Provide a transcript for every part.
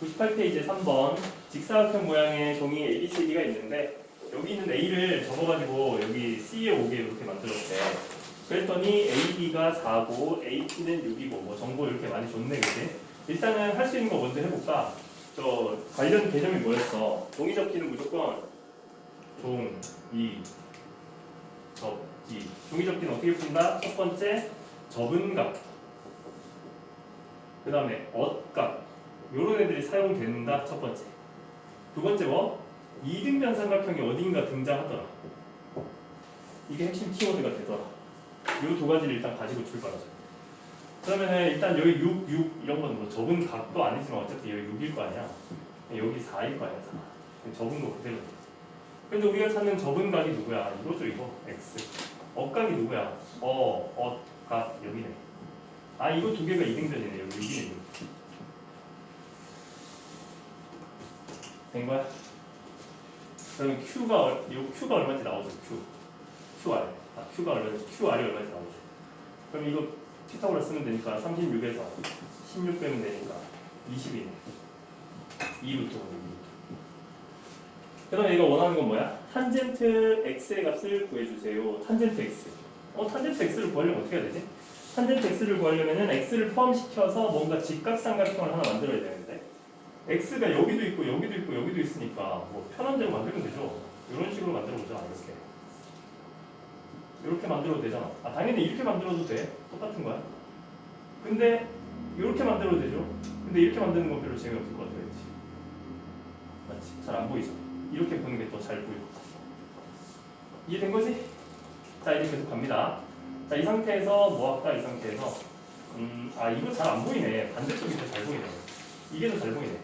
98페이지 3번 직사각형 모양의 종이 ABCD가 있는데 여기 있는 A를 접어가지고 여기 C에 오게 이렇게 만들었대. 그랬더니 AB가 4고 AT는 6이고 뭐 정보 이렇게 많이 줬네 그지? 일단은 할 수 있는 거 먼저 해볼까? 저 관련 개념이 뭐였어? 종이 접기는 무조건 종, 이, 접기. 종이 접기는 어떻게 푼다? 첫 번째 접은 각. 그 다음에 엇각. 요런 애들이 사용된다 첫 번째. 두 번째 뭐? 이등변 삼각형이 어딘가 등장하더라. 이게 핵심 키워드가 되더라. 요 두 가지를 일단 가지고 출발하죠. 그러면은 일단 여기 6, 6 이런 건 뭐 적은 각도 아니지만 어쨌든 여기 6일 거 아니야. 여기 4일 거 아니야, 4. 적은 거 그대로. 근데 우리가 찾는 적은 각이 누구야? 이거죠, 이거. X. 억각이 누구야? 어, 엇, 각, 여기네. 아, 이거 두 개가 이등변이네. 여기 6이네. 된 거야? 그러면 Q가 얼- 요 Q가 얼마인지 나오죠? Q. QR. 아, Q가 얼마인지 QR이 얼마인지 나오죠. 그럼 이거 피타고라 쓰면 되니까 36에서 16 빼면 되니까 20이네. 2루트 그다음에 이거 원하는 건 뭐야? 탄젠트 x의 값을 구해주세요. 탄젠트 x. 어, 탄젠트 x를 구하려면 어떻게 해야 되지? 탄젠트 x를 구하려면은 x를 포함시켜서 뭔가 직각삼각형을 하나 만들어야 되는데 x가 여기도 있고 여기도 있고 여기도 있으니까 뭐 편한 대로 만들면 되죠. 이런 식으로 만들어 보자. 이렇게. 이렇게 만들어도 되잖아. 아 당연히 이렇게 만들어도 돼. 똑같은 거야. 근데 이렇게 만들어도 되죠. 근데 이렇게 만드는 건 별로 재미없을 것 같아. 그치? 맞지? 잘 안 보이죠? 이렇게 보는 게 더잘 같아. 이해된 거지? 자 이제 계속 갑니다. 자 이 상태에서 뭐 할까? 이 상태에서 음, 아 이거 잘 안 보이네. 반대쪽이 더 잘 보이네. 이게 더 잘 보이네.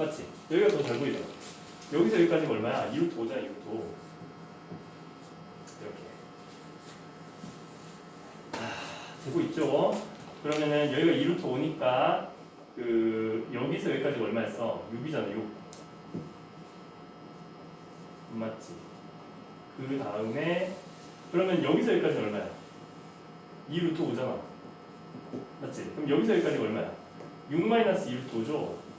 맞지? 여기가 더 잘 보이죠? 여기서 여기까지가 얼마야? 2루트 5잖아, 2루트 5. 이렇게. 아, 되고 있죠? 그러면은 여기가 2루트 5니까 그 여기서 여기까지가 얼마였어? 6이잖아, 6. 맞지? 그 다음에 그러면 여기서 여기까지 얼마야? 2루트 5잖아. 맞지? 그럼 여기서 여기까지가 얼마야? 6 마이너스 2루트 5죠?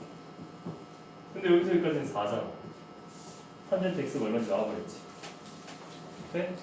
근데 여기서 여기까지는 4잖아. 탄젠트 x가 얼마인지 나와버렸지. 네?